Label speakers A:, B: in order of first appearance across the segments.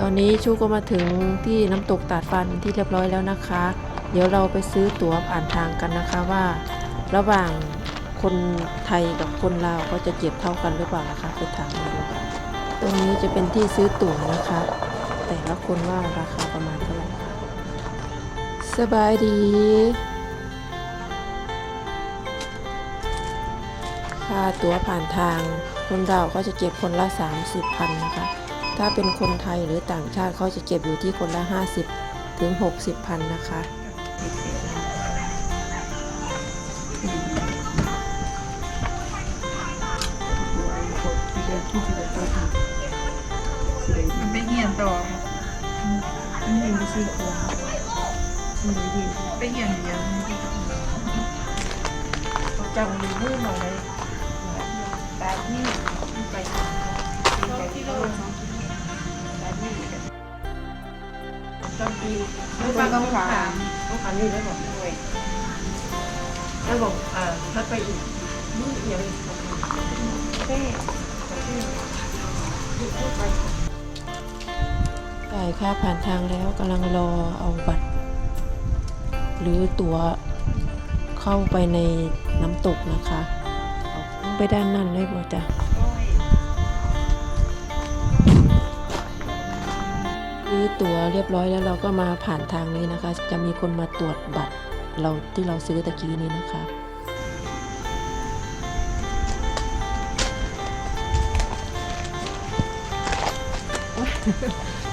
A: ตอนนี้ชูก็มาถึงที่น้ำตกตาดฟันที่เรียบร้อยแล้วนะคะ เดี๋ยวเราไปซื้อตั๋วผ่านทางกันนะคะว่า ระหว่างคนไทยกับคนลาวก็จะเก็บเท่ากันหรือเปล่านะคะไปถามมาดูกันตรงนี้จะเป็นที่ซื้อตั๋วนะคะ แต่ละคนว่าราคาประมาณเท่าไหร่สบายดี ค่าตั๋วผ่านทางคนเราก็จะเก็บคนละ 30พันนะคะ ถ้าเป็นคนไทยหรือต่างชาติเขาจะเก็บอยู่ที่คนละ 50 ถึง 60 พันนะคะ
B: มันไปเหี่ยนต่อ
C: อันนี้ไม่ใช่ของสมัยดี
B: ไปเหี่ยนเดียว
C: เขาจังมีมือมาเลยตาที่ไปทางไปที่โลก จำปีไม่ฟังคำถามต้องคันนี้แล้วบอกด้วยแล้วบอกเอ่าถ้าไปอีกนี่อยังเต้ไป
A: จ่ายค่าผ่านทางแล้วกำลังรอเอาบัตร หรือตั๋วเข้าไปในน้ำตกนะคะ ไปด้านนั้นเลยบ่จ้ะ ตั๋วเรียบร้อยแล้วเราก็มาผ่านทางนี้นะคะ จะมีคนมาตรวจบัตรเราที่เราซื้อตะกี้นี้นะคะ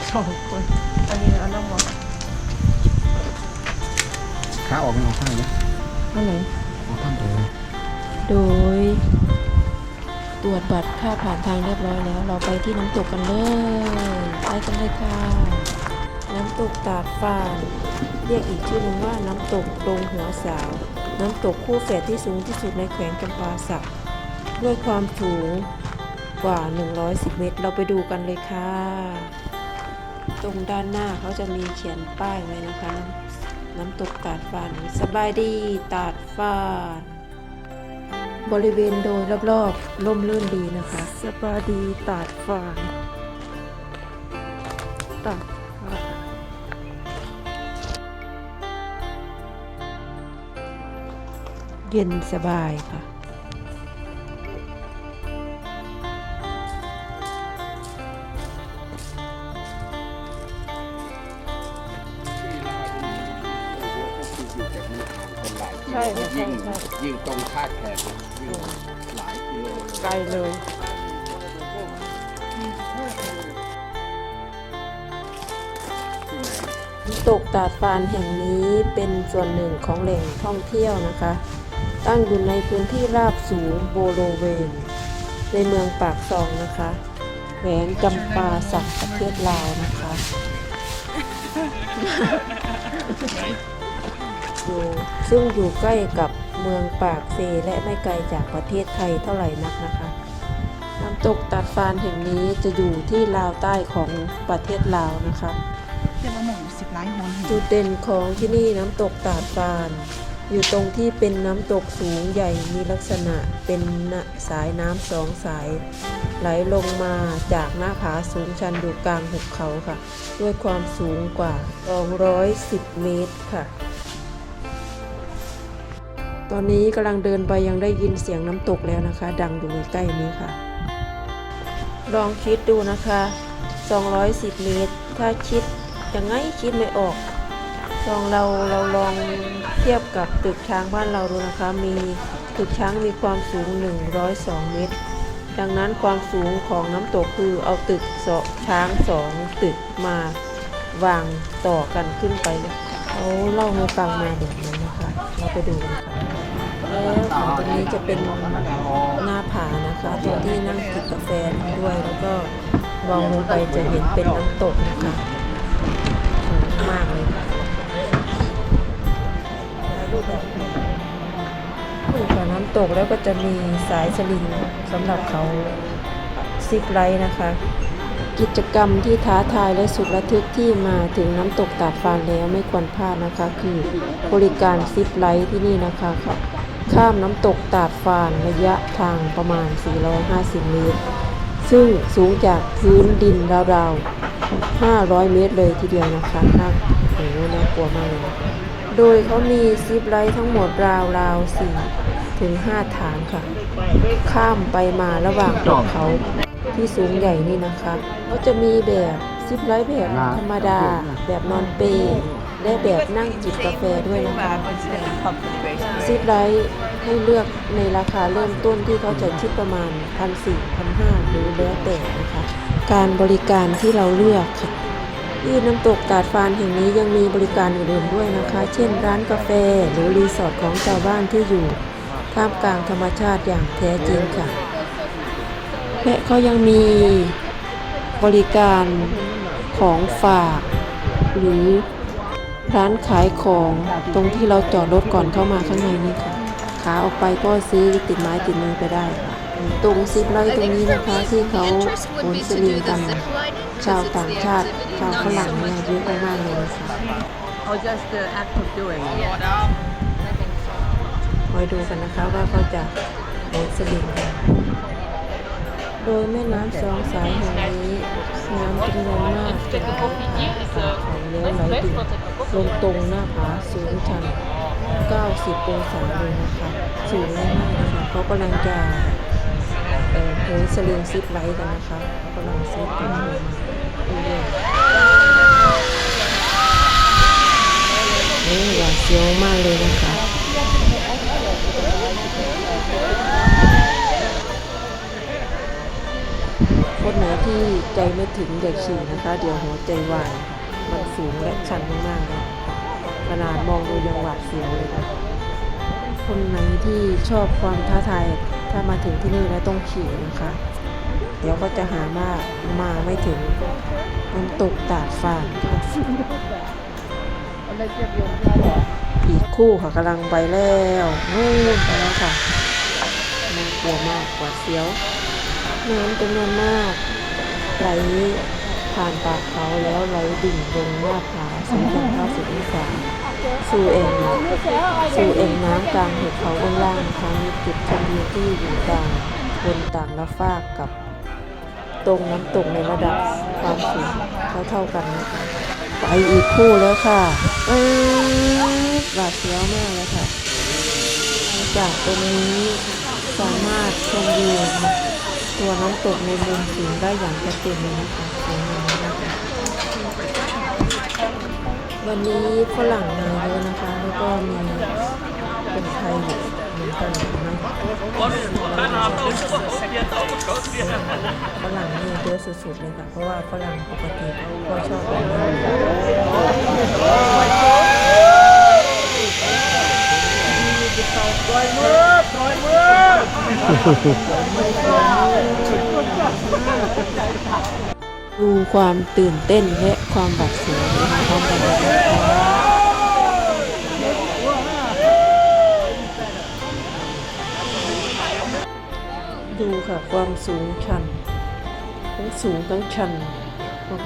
C: สองคนอันนี้เอาน้ำมัน
D: ขาออกเป็นออกข้างเลย
A: เท่าไหร่
D: ออกข้างตัวเลย
A: โดย ตรวจบัตรค่าผ่านทางเรียบร้อยแล้ว เราไปที่น้ำตกกันเลย ไปกันเลยค่ะน้ำตกตาดฟานเรียกอีกชื่อหนึ่งว่าน้ำตกดงหัวสาว น้ำตกคู่แฝดที่สูงที่สุดในแขวงจำปาสัก ด้วยความสูงกว่า 110 เมตร เราไปดูกันเลยค่ะ ตรงด้านหน้าเขาจะมีเขียนป้ายไว้นะคะ น้ำน้ำตกตาดฟานสบายดีตาดฟานบริเวณโดยรอบๆร่มรื่นดีนะคะ สบายดีตาดฟานตาด เย็นสบายค่ะ ใช่ใช่ใช่
D: ยิ่งตรงคาแขกนะยิ่งหลายกิโล
A: ไกลเลย น้ำตกตาดฟานแห่งนี้เป็นส่วนหนึ่งของแหล่งท่องเที่ยวนะคะ ตั้งอยู่ในพื้นที่ราบสูงโบโลเวน ในเมืองปากซองนะคะแขวงจำปาสักประเทศลาวนะคะอยู่ซึ่งอยู่ใกล้กับเมืองปากเซและไม่ไกลจากประเทศไทยเท่าไหร่นักนะคะน้ำตกตาดฟานแห่งนี้จะอยู่ที่ลาวใต้ของประเทศลาวนะคะ
B: เรียกว่าหมูสิบล้านคน
A: จุดเด่นของที่นี่น้ำตกตาดฟาน อยู่ตรงที่เป็นน้ำตกสูงใหญ่มีลักษณะเป็นสายน้ำสองสาย ไหลลงมาจากหน้าผาสูงชันอยู่กลางหุบเขาค่ะ ด้วยความสูงกว่า 210 เมตรค่ะ ตอนนี้กำลังเดินไปยังได้ยินเสียงน้ำตกแล้วนะคะ ดังอยู่ใกล้นี้ค่ะ ลองคิดดูนะคะ 210 เมตร ถ้าคิดยังไงคิดไม่ออก ลองเราเราลองเทียบกับตึกช้างบ้านเราดูนะคะ มีตึกช้างมีความสูง 102 เมตร ดังนั้นความสูงของน้ำตกคือเอาตึกสช้างสองตึกมาวางต่อกันขึ้นไปเขาเล่าให้ฟังมาแบบนั้นนะคะ เราไปดูกันค่ะแล้วของตรงนี้จะเป็นหน้าผานะคะตรงที่นั่งกินกาแฟด้วยแล้วก็มองลงไปจะเห็นเป็นน้ำตกนะคะสูงมาก จากน้ำตกแล้วก็จะมีสายสลิงสำหรับเขาซิกไลท์นะคะ กิจกรรมที่ท้าทายและสุดระทึกที่มาถึงน้ำตกตาดฟานแล้วไม่ควรพลาดนะคะ คือบริการซิปไลท์ที่นี่นะคะค่ะข้ามน้ำตกตาดฟานระยะทางประมาณ 450 เมตร ซึ่งสูงจากพื้นดินราวๆ 500 เมตรเลยทีเดียวนะคะน่าโอ้น่ากลัวมากเลย โดยเขามีซิปไลท์ทั้งหมดราวราว4ถึง5ฐานค่ะ ข้ามไปมาระหว่างภูเขาที่สูงใหญ่นี่นะคะเขาจะมีแบบซิปไลท์แบบธรรมดา แบบนอนเปและแบบนั่งจิบกาแฟด้วยนะคะซิปไลท์ให้เลือกในราคาเริ่มต้นที่เขาจะคิดประมาณ 1 4 0 0 1,500หรือแล้วแต่นะคะ การบริการที่เราเลือกค่ะ ที่น้ำตกตาดฟานแห่งนี้ยังมีบริการอื่นๆด้วยนะคะ เช่นร้านกาแฟหรือรีสอร์ทของชาวบ้านที่อยู่ท่ามกลางธรรมชาติอย่างแท้จริงค่ะ และเขายังมีบริการของฝาก หรือร้านขายของตรงที่เราจอดรถก่อนเข้ามาข้างในนี่ค่ะ ขาออกไปก็ซื้อติดไม้ติดมือไปได้ค่ะ ตรงซิปไลท์ตรงนี้นะคะที่เขาโอนสลิงกันชาวต่างชาติชาวฝรั่งเนี่ยเยอะมากๆเลยค่ะ
C: Or just the act of doing it.
A: คอยดูกันนะคะว่าเขาจะโอนสลิงกันโดยแม่น้ำสองสายแห่งนี้น้ำจำนวนมากจะไหลผ่านเขาเลี้ยวไหลดิ่งลงตรงหน้าผาสูงชัน 90 องศาเลยนะคะ สูงมากๆนะคะเขากำลังจะ เอ่อสลิงซิปไลท์กันนะคะกำลังซิปตัวลงมาเรื่อยๆนี่หวาเสียวมากเลยนะคะคนไหนที่ใจไม่ถึงเด็กขี่นะคะ เดี๋ยวหัวใจวายมันสูงและชันมากๆเลยขนาดมองดูยังหวาดเสียวเลยค่ะคนไหนที่ชอบความท้าทาย ถ้ามาถึงที่นี่แล้วต้องขี่นะคะ เดี๋ยวก็จะหามามาไม่ถึงน้ำตกตาดฟางค่ะอีกคู่ค่ะกำลังไปแล้วนู่นไปแล้วค่ะน่ากลัวมากกว่าเสียวน้ำจำนวนมากไหล ผ่านปากเขาแล้วไหลดิ่งลงหน้าผาสูงถึง90องศาสู่เองสู่เองน้ำกลางหุบเขาเบื้องล่างนะคะมีจุดชมวิวที่อยู่ต่างบนต่างละฟากกับ ตรงน้ำตกในระดับความสูงเท่าๆกันนะคะไปอีกคู่แล้วค่ะเอ้ยบาดเสียวมากเลยค่ะจากตรงนี้สามารถชมวิวตัวน้ำตกในมุมสูงได้อย่างชัดเจนเลยนะคะสวยงามมากค่ะ วันนี้ฝรั่งมาเยอะนะคะ แล้วก็มีคนไทยอยู่เหมือนกันนะฝรั่งนี่เยอะสุดๆเลยค่ะ เพราะว่าฝรั่งปกติเขาก็ชอบแบบนี้ดูความตื่นเต้นและความบัดเสียว ดูค่ะความสูงชัน ทั้งสูงทั้งชัน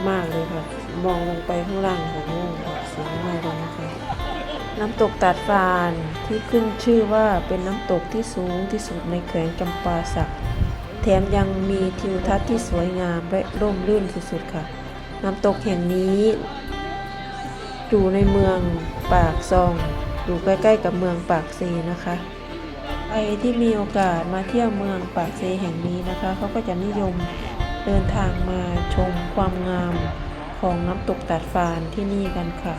A: มาก ๆ เลยค่ะ มองลงไปข้างล่างของโง่ค่ะสียงมากเลยนะคะ น้ำตกตาดฟานที่ขึ้นชื่อว่าเป็นน้ำตกที่สูงที่สุดในแขวงจำปาสัก แถมยังมีทิวทัศน์ที่สวยงามและร่มรื่นสุดๆค่ะ น้ำตกแห่งนี้ อยู่ในเมืองปากซอง อยู่ใกล้ๆกับเมืองปากเซนะคะใครที่มีโอกาสมาเที่ยวเมืองปากเซแห่งนี้นะคะเขาก็จะนิยมเดินทางมาชมความงามของน้ำตกตาดฟานที่นี่กันค่ะ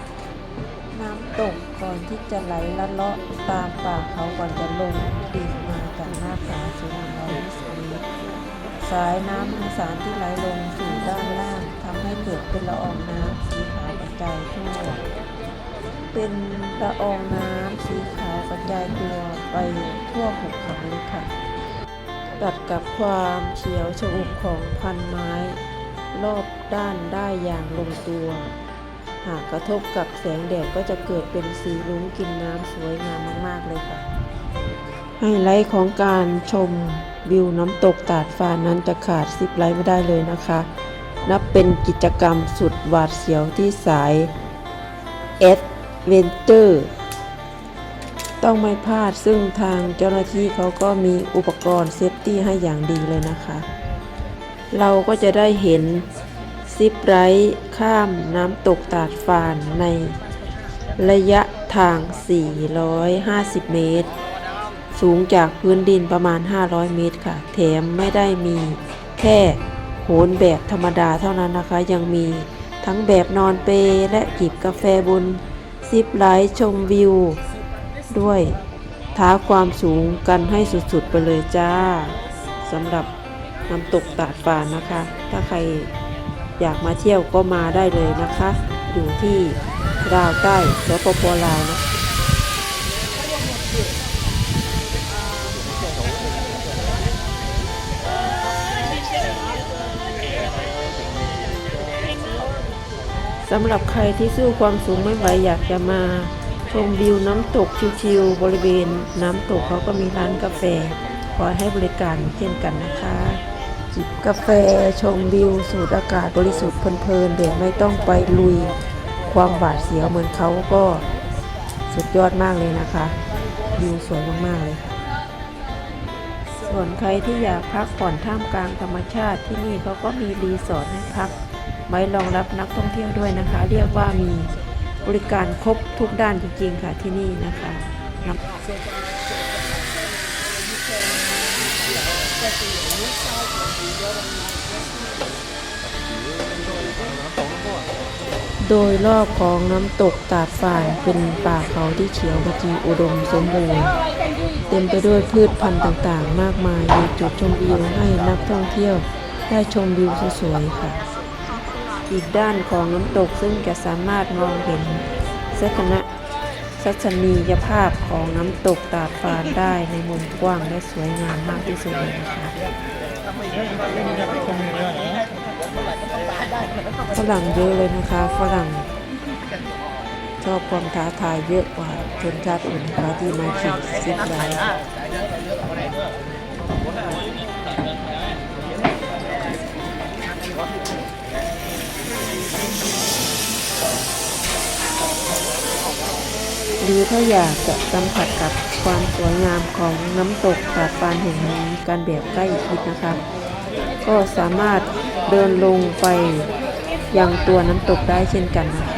A: น้ำตกก่อนที่จะไหลลัดเลาะตามป่าเขาก่อนจะลงดิ่งมาจากหน้าผาสูง120เมตรสายน้ำมหาศาลที่ไหลลงสู่ด้านล่างทำให้เกิดเป็นละอองน้ำสีข จายทั่ว เป็นละอองน้ำสีขาวกระจายตัวไปทั่วหุบเขาเลยค่ะ ตัดกับความเขียวชอุ่มของพันไม้ รอบด้านได้อย่างลงตัว หากกระทบกับแสงแดดก็จะเกิดเป็นสีรุ้งกินน้ำสวยงามมากๆเลยค่ะไฮไลท์ของการชมวิวน้ำตกตาดฟ้านั้นจะขาดซิปไลท์ไม่ได้เลยนะคะ นับเป็นกิจกรรมสุดหวาดเสียวที่สายเอดเวนเจอร์ต้องไม่พลาดซึ่งทางเจ้าหน้าที่เขาก็มีอุปกรณ์เซฟตี้ให้อย่างดีเลยนะคะ เราก็จะได้เห็นซิปไรข้ามน้ำตกตาดฟานในระยะทาง 450 เมตร สูงจากพื้นดินประมาณ 500 เมตรค่ะ แถมไม่ได้มีแค่ หนแบบธรรมดาเท่านั้นนะคะ ยังมีทั้งแบบนอนเปและจิบกาแฟบนซิปไลท์ชมวิว ด้วยท้าความสูงกันให้สุดๆไปเลยจ้าสำหรับน้ำตกตาดฟานนะคะ ถ้าใครอยากมาเที่ยวก็มาได้เลยนะคะ อยู่ที่ดาวใต้สปปลาวนะ สำหรับใครที่สู้ความสูงไม่ไหวอยากจะมาชมวิวน้ำตกชิวๆบริเวณ น้ำตกเขาก็มีร้านกาแฟคอยให้บริการเช่นกันนะคะจิบกาแฟชมวิวสูดอากาศบริสุทธิ์เพลินๆเดี๋ยวไม่ต้องไปลุยความหวาดเสียวเหมือนเขาก็สุดยอดมากเลยนะคะวิวสวยมากๆเลยค่ะส่วนใครที่อยากพักผ่อนท่ามกลางธรรมชาติที่นี่เขาก็มีรีสอร์ทให้พัก ไว้รองรับนักท่องเที่ยวด้วยนะคะ เรียกว่ามีบริการครบทุกด้านจริงๆค่ะที่นี่นะคะโดยรอบของน้ำตกตาดฝ่ายเป็นป่าเขาที่เขียวขจีอุดมสมบูรณ์ เต็มไปด้วยพืชพันธุ์ต่างๆ มากมายมีจุดชมวิวให้นักท่องเที่ยวได้ชมวิวสวยๆค่ะ อีกด้านของน้ำตกซึ่งจะสามารถมองเห็นสัศนะสัศนียภาพของน้ำตกตาดฟานได้ในมุมกว้างและสวยงามมากที่สุดเลยนะคะฝรั่งเยอะเลยนะคะฝรั่งชอบความท้าทายเยอะกว่าชนชาติอื่นนะคะที่มาขี่ซิปไลน์ หรือถ้าอยากจะสัมผัสกับความสวยงามของน้ำตกตาดฟานแห่งนี้กันแบบใกล้ชิดนะคะ ก็สามารถเดินลงไปยังตัวน้ำตกได้เช่นกันนะคะ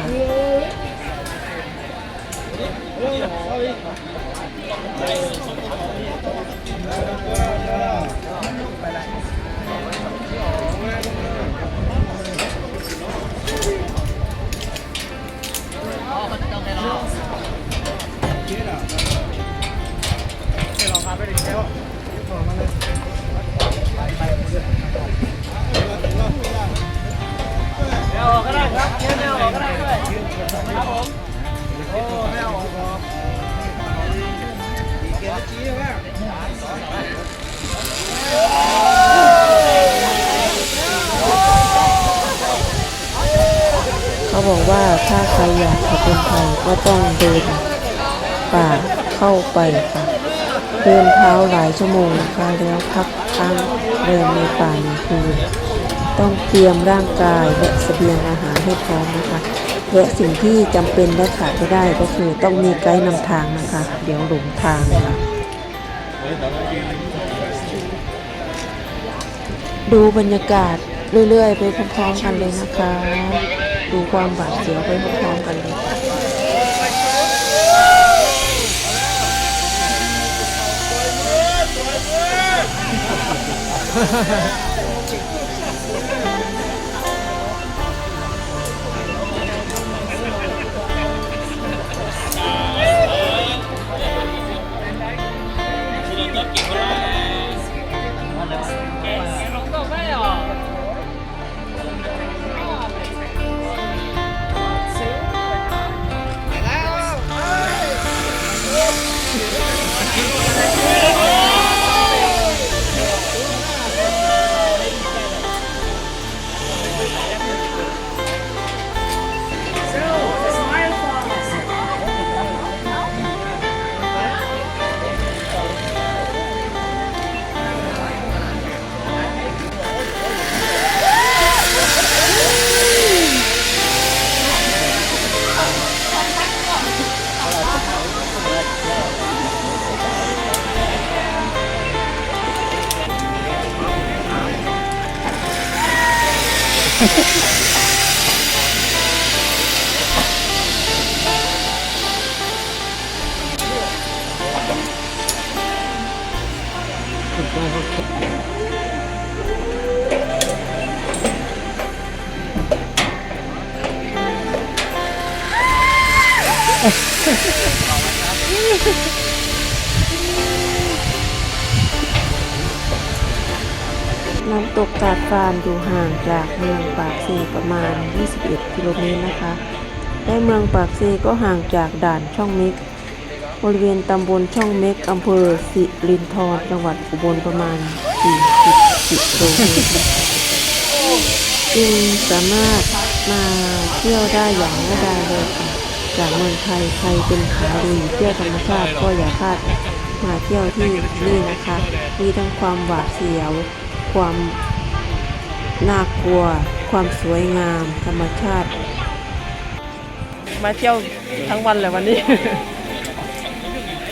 A: ว่าถ้าใครอยากผจญภัยก็ต้องเดินป่าเข้าไปค่ะ เดินเท้าหลายชั่วโมงนะคะแล้วพักค้างแรมในป่าหนึ่งคืนต้องเตรียมร่างกายและเสบียงอาหารให้พร้อมนะคะและสิ่งที่จำเป็นและขาดไม่ได้ก็คือต้องมีไกด์นำทางนะคะ เดี๋ยวหลงทางค่ะดูบรรยากาศเรื่อยๆ ไปพร้อมๆกันเลยนะคะ ดูความบาดเสียวไปพร้อมๆกันเลยค่ะ
C: เน้ำ
A: ตกตาดฟานอยู่ห่างจากเมืองปากเซประมาณ 21 กิโลเมตรนะคะ และเมืองปากเซก็ห่างจากด่านช่องเม็ก บริเวณตำบลช่องเม็กอำเภอสิรินธรจังหวัดอุบลประมาณ 40กิโลเมตรจึงสามารถมาเที่ยวได้อย่างง่ายดายเลยค่ะจากเมืองไทยใครเป็นขาลุยเที่ยวธรรมชาติก็อย่าพลาดมาเที่ยวที่นี่นะคะ มีทั้งความหวาดเสียว ความน่ากลัว ความสวยงาม ธรรมชาติ มาเที่ยวทั้งวันเลยวันนี้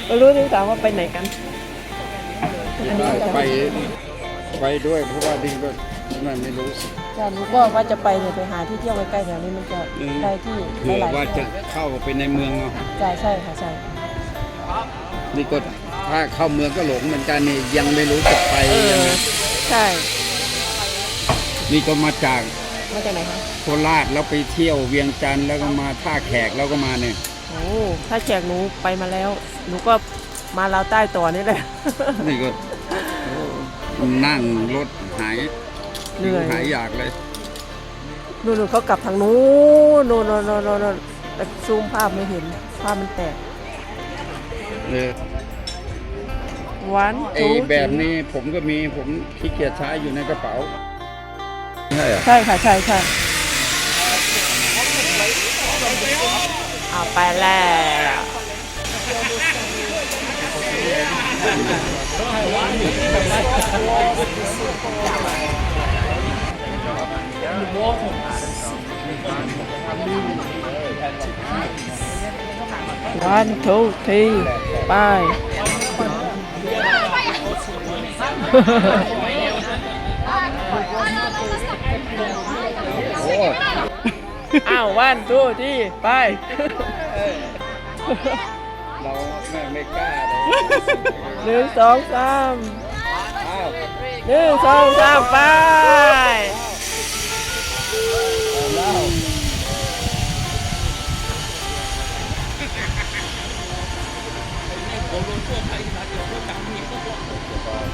A: ไม่รู้ที่ถามว่าไปไหนกัน
D: ไปไปด้วยเพราะว่าดิงก็ไม่ไม่รู้
A: จ้าหนูก็ว่าจะไปเนี่ยไปหาที่เที่ยวใกล้ๆแถวนี้มันจะได้ที่
D: เผื่อ
A: หลาย
D: ว่า
A: ๆ
D: จะ
A: ที่
D: เข้าไปในเมืองเนาะ
A: ใช่ใช่ค่ะใช่
D: นี่ก็ถ้าเข้าเมืองก็หลงเหมือนกันนี่ยังไม่รู้จะไป
A: เอ
D: ยัง
A: อ
D: ไง
A: ใช่
D: นี่ก็มาจาก
A: มาจากไหนคะ
D: โคราชแล้วไปเที่ยวเวียงจันทร์แล้วก็มาท่าแขกแล้วก็มาเนี่ย
A: โอ้ถ้าแขกหนูไปมาแล้ว หนูก็มาลาวใต้ต่อนี่แหละ
D: นี่ก็นั่งรถหาย
A: เหนื่อย
D: หายอยากเลย
A: นู่นๆเขากลับทางนู้นนู่นๆๆๆๆแต่ซูมภาพไม่เห็นภาพมันแตก
D: เออ
A: วัน
D: ไอแบบนี้ผมก็มีผมขี้เกียจใช้อยู่ในกระเป๋า ใช่เหรอ
A: ใช่ค่ะ ใช่ใช่เอาไปแล้ววันทูทีไป
D: โอ้
A: อ้าววันทูทีไป
D: เราไม่ไม่กล้าเลย
A: หนึ่งสองสาม
D: อ้าว
A: หนึ่งสองสามไป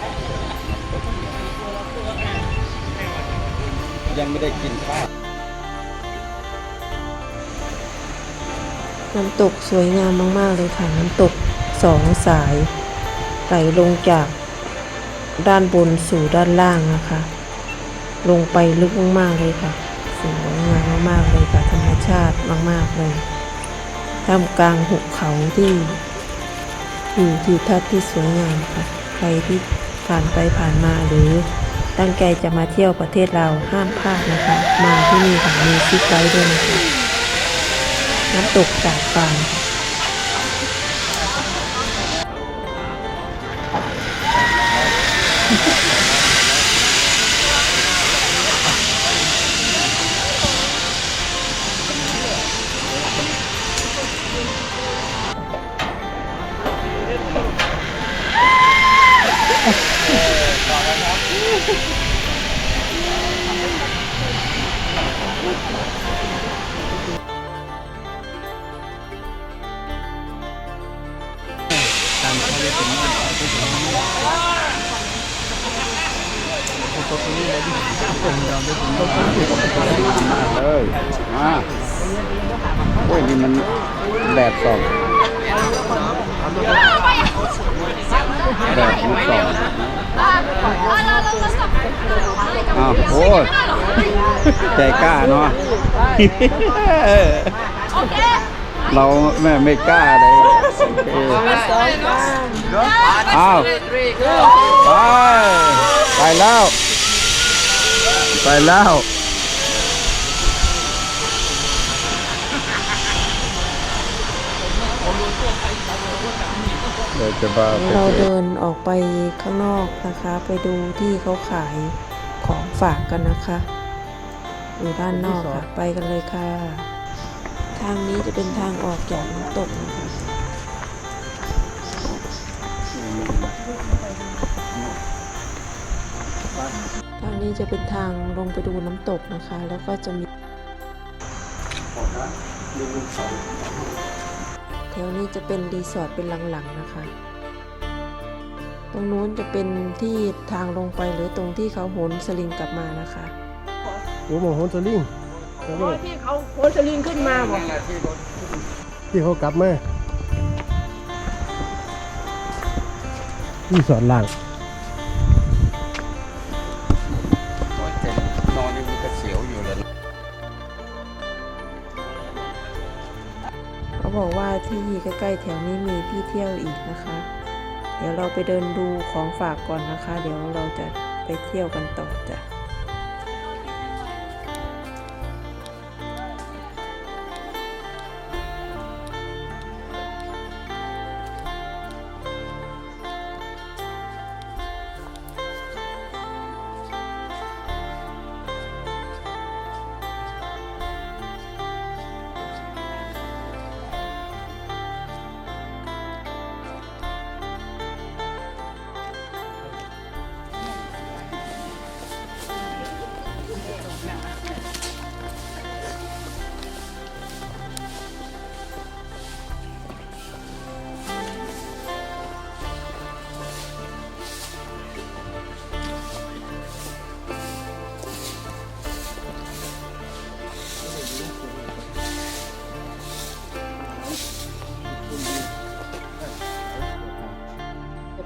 D: ยั งไม่ได้กินข้าว
A: น้ำตกสวยงามมาก ๆ เลยค่ะ น้ำตกสองสาย ไหลลงจากด้านบนสู่ด้านล่างนะคะ ลงไปลึกมาก ๆ เลยค่ะ สวยงามมาก ๆ เลยค่ะ ธรรมชาติมาก ๆ เลยท่ามกลางหุบเขาที่อยู่ทิวทัศน์ที่สวยงามค่ะ ใครที่ผ่านไปผ่านมาหรือ ตั้งใจจะมาเที่ยวประเทศเราห้ามพลาดนะคะ มาที่นี่ค่ะมีซิปไว้ด้วยนะคะ น้ำตกจากฟา
D: ง อ้าวโอ้ยใจกล้าเนาะเราแม่ไม่กล้าเลยโอเคอ้าวไปไปแล้ว ไปแล้ว เดี๋ยวจะพาไป
A: เรา
D: เจอ
A: เดินออกไปข้างนอกนะคะ ไปดูที่เขาขายของฝากกันนะคะอยู่ด้านนอกค่ะ ไปกันเลยค่ะ ทางนี้จะเป็นทางออกจากน้ำตกนะคะทางนี้จะเป็นทางลงไปดูน้ำตกนะคะ แล้วก็จะมีแถวนี้จะเป็นรีสอร์ทเป็นหลังๆนะคะ ตรงนู้นจะเป็นที่ทางลงไปหรือตรงที่เขาโหนสลิงกลับมานะคะ
E: โอ้โหโหนสลิงแล้วก็
A: ที่เขาโหนสลิงขึ้นมาบอก
E: ที่เขากลับมาที่สอนล่าง
A: ที่ใกล้ๆแถวนี้มีที่เที่ยวอีกนะคะ เดี๋ยวเราไปเดินดูของฝากก่อนนะคะ เดี๋ยวเราจะไปเที่ยวกันต่อจ้ะ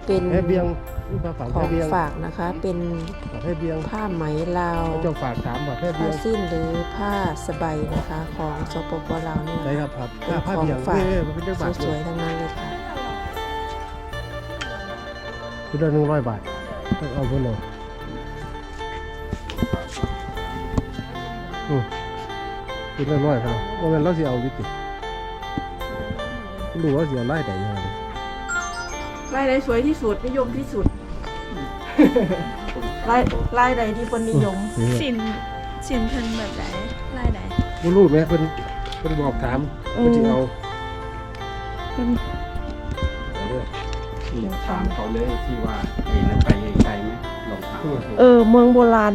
A: เป็น
E: แพ้เบียงนี่ปลาฝัง
A: ข
E: แพ้
A: อง
E: เบียง
A: ฝากนะคะ เป็น
E: แพ้เบียง
A: ผ้าไหมลาว
E: เจ้าฝากถามว่าแพ้เบี
A: ผ้าย
E: ง
A: สิ้นหรือผ้าสบายนะคะ ของสปปลาวเนี่ย
E: ใช่ครับครับ
A: เป็น
E: ผ้า
A: ของ
E: เบียง
A: ฝาก
E: เอ้ยมันเป็นเจ้าบาท
A: สวยๆทั้งนั้นเลยค่ะ
E: คือเดือนหนึ่งร้อยบาทต้องเอาเพิ่นเอาอืมคือเดือนร้อยครับว่างั้นเราสิเอาวิติดูว่าสิเอาไล่ใดยังไง
A: ลายใดสวยที่สุดนิยมที่สุดลายลายใดที่คนนิยม
C: สินสินเพิ่นแบบไหนลายไหน
E: บ่รู้ไหมเพิ่นเพิ่นบอกถามเพิ่นสิเอา
D: ถามเขาเลยที่ว่าเห็นไปไกลไหมลองถามเขาดู
A: เออ เมืองโบราณ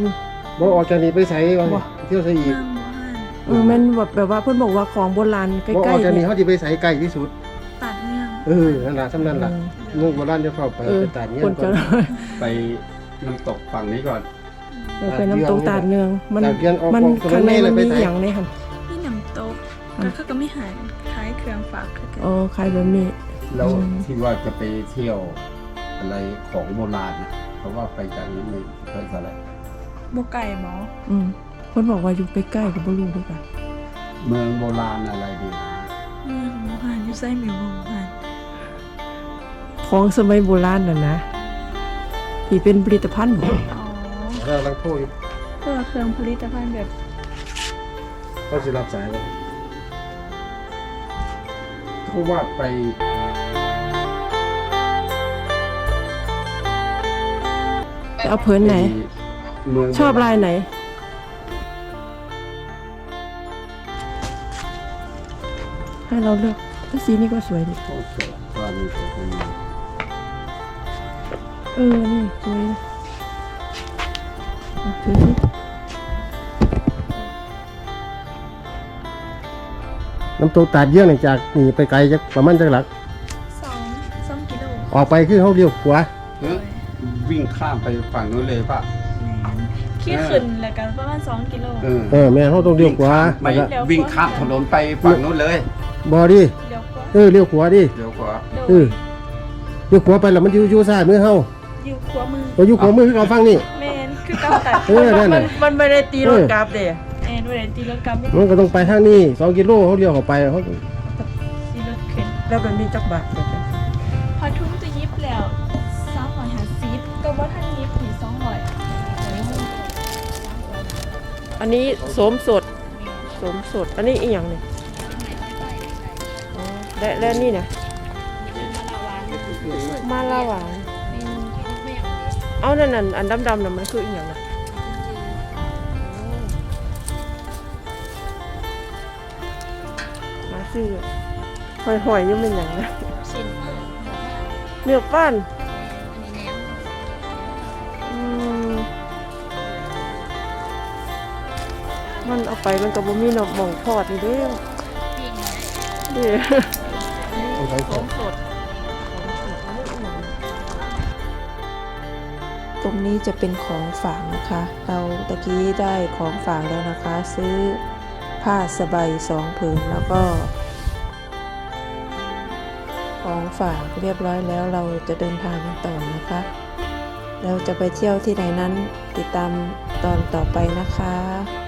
E: บ่ออกจากนี้ไปไสว่าเที่ยวไสอีก
C: เมืองหมู่บ้าน
A: เออแม่นแบบแบบว่าเพื่อนบอกว่าของโบราณใก
E: บ่อ
A: ล้
E: อก
A: ๆ
E: จากนี้
A: เนี่ย
E: เขาสิไปไสไกลที่สุด
C: ตัด เมือง
E: เออนั่นล่ะสำนั้นล่ะเมืองโบราณจะเข้าไป
A: เออ
E: ไปตาดเงี้ย
A: คน
E: ก่
A: จะ
E: อน
D: ไปน้ำตกฝั่งนี้ก่อน
A: เออไปน้ำตกตาดเนือง มัน
E: ตาดเรืองออก
A: มัน
E: ออกถนน
A: ข้างใน
E: เลย
A: มัน
E: ไป
A: มี
E: ไหน
A: อย่างในหัน
C: นี่น้ำตกแล้วเขาก็ไม่หารคล้ายเครื่องฝากคือกัน
A: อ๋อใครแบบนี้
D: แล้ว
A: อืม
D: ที่ว่าจะไปเที่ยวอะไรของโบราณนะเพราะว่าไปจากนี้ไม่เคยอะไร
C: บกไก่หมอ
A: อืมเพื่อนบอกว่าอยู่ใกล้ๆกับบรูด้วยกัน
D: เมืองโบราณอะไรดีนะ
C: เมืองหมู่บ้านอยู่ไส้หมิวหมู่บ้าน
A: ของสมัยโบราณน่ะนะที่เป็นผลิตภัณฑ์บ่
C: อ๋อ
E: เราลังโทรอยู่
C: ก็เครื่องผลิตภัณฑ์แบบ
E: เขาสิรับสายบ่
D: เขาว่าไป
A: จะเอาเพิ่นไหน
D: เมือง
A: ชอบลายไหน ให้เราเลือกถ้าสีนี้ก็สวยดิ
D: โอเคว่ามีแต่คนนี้
A: เออ นี่สวยนะอะถือสิ
E: น้ำตกตาดเยี่ยงนี่จากนี่ไปไกลจักประมาณจักหลัก
C: สองสองกิโล
E: ออกไปคือเขาเลี้ยวขวา
D: เอ้ยวิ่งข้ามไปฝั่งนู้นเลยป่ะ
C: ขี้ขึ้นแล้วกันประมาณสองกิโล
D: เออ
E: เออแม่เขาต้องเลี้ยวขวา
D: ไม่
E: แล้วก็
D: วิ่งข้ามถนนไปฝั่งนู้นเลย
E: บ่ดิ
C: เดี๋ยวก็
E: เออเลี้ยวขวาดิ
D: เดี๋ยวขวา
E: เออเลี้ยวขวาไปแล้วมันอยู่อยู่ซ้ายมือเฮา
C: อยู่ขวามือ
E: เราอยู่ขวามือคือเขาฟังนี่
C: แมนคือเก้าตัด
E: เออนั่นน่ะ
A: มันไม่ได้ตีรถกราฟเด้
C: แอนเวลาตีรถกลับไม่
E: มันก็ต้องไปทางนี้2กิโลเขาเลี้ยวเข้าไปเขา
C: ตีรถขึ้น
A: แล้วมันมีจักบาทเดี๋ยวจะ
C: พอทุ่มจะยิบแล้วสามร้อยห้าสิบก็ว่าท่านยิบถึงสองร้อย
A: อันนี้โสมสดโสมสด อันนี้อีกอย่างหนึ่งอ๋อและและนี่นะมาลาหวาน เอานั่นนั่นอันดำๆน่ะมันคืออีกอย่างนะมาซื้อหอยๆยังเป็นอย่างนะ
C: ชิ้น
A: เนื้อป้านอืมมันเอาไปมันก็บ่มีหนอกหมองทอดนี่เด้อเด้อ
E: ของส
A: ของ
E: ด
A: สด ตรงนี้จะเป็นของฝากนะคะ เราตะกี้ได้ของฝากแล้วนะคะ ซื้อผ้าสบายสองผืนแล้วก็ของฝากเรียบร้อยแล้วเราจะเดินทางกันต่อนะคะ เราจะไปเที่ยวที่ไหนนั้นติดตามตอนต่อไปนะคะ